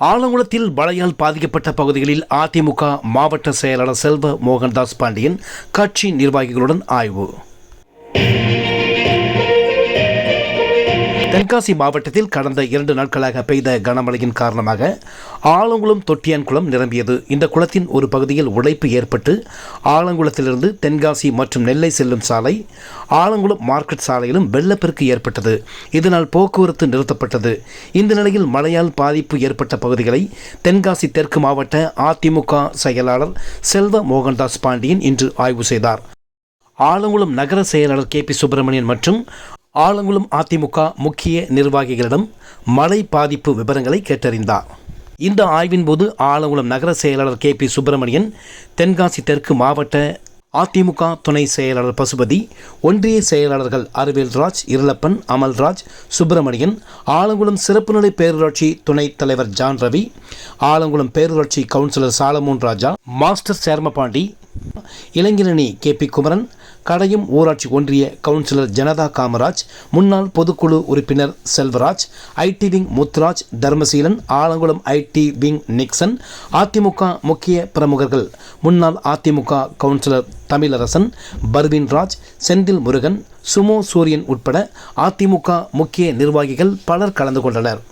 ஆலங்குளத்தில் மழையால் பாதிக்கப்பட்ட பகுதிகளில் அதிமுக மாவட்ட செயலாளர் செல்வ மோகன்தாஸ் பாண்டியன் கட்சி நிர்வாகிகளுடன் ஆய்வு. தென்காசி மாவட்டத்தில் கடந்த இரண்டு நாட்களாக பெய்த கனமழையின் காரணமாக ஆலங்குளம் தொட்டியான் குளம் நிரம்பியது. இந்த குளத்தின் ஒரு பகுதியில் உடைப்பு ஏற்பட்டு ஆலங்குளத்திலிருந்து தென்காசி மற்றும் நெல்லை செல்லும் சாலை ஆலங்குளம் மார்க்கெட் சாலையிலும் வெள்ளப்பெருக்கு ஏற்பட்டது. இதனால் போக்குவரத்து நிறுத்தப்பட்டது. இந்த நிலையில் மழையால் பாதிப்பு ஏற்பட்ட பகுதிகளை தென்காசி தெற்கு மாவட்ட அதிமுக செயலாளர் செல்வ மோகன்தாஸ் பாண்டியன் இன்று ஆய்வு செய்தார். ஆலங்குளம் நகர செயலாளர் கே பி சுப்பிரமணியன் மற்றும் ஆலங்குளம் அதிமுக முக்கிய நிர்வாகிகளிடம் மழை பாதிப்பு விவரங்களை கேட்டறிந்தார். இந்த ஆய்வின் போது ஆலங்குளம் நகர செயலாளர் கே பி சுப்பிரமணியன் தென்காசி தெற்கு மாவட்ட அதிமுக துணை செயலாளர் பசுபதி ஒன்றிய செயலாளர்கள் அருவேல்ராஜ் இருளப்பன் அமல்ராஜ் சுப்பிரமணியன் ஆலங்குளம் சிறப்பு நிலை பேரூராட்சி துணைத் தலைவர் ஜான் ரவி ஆலங்குளம் பேரூராட்சி councillor Solomon Raja master Sermapandi இளைஞரணி கே பி குமரன் கடையும் ஊராட்சி ஒன்றிய கவுன்சிலர் ஜனதா காமராஜ் முன்னாள் பொதுக்குழு உறுப்பினர் Selvaraj IT wing Muthuraj Dharmaseelan Alangulam IT wing Nixon AIADMK முக்கிய பிரமுகர்கள் முன்னாள் அதிமுக கவுன்சிலர் தமிழரசன் பர்வீன் ராஜ் செந்தில் முருகன் சுமோ சூரியன் உட்பட அதிமுக முக்கிய நிர்வாகிகள் பலர் கலந்து கொண்டனர்.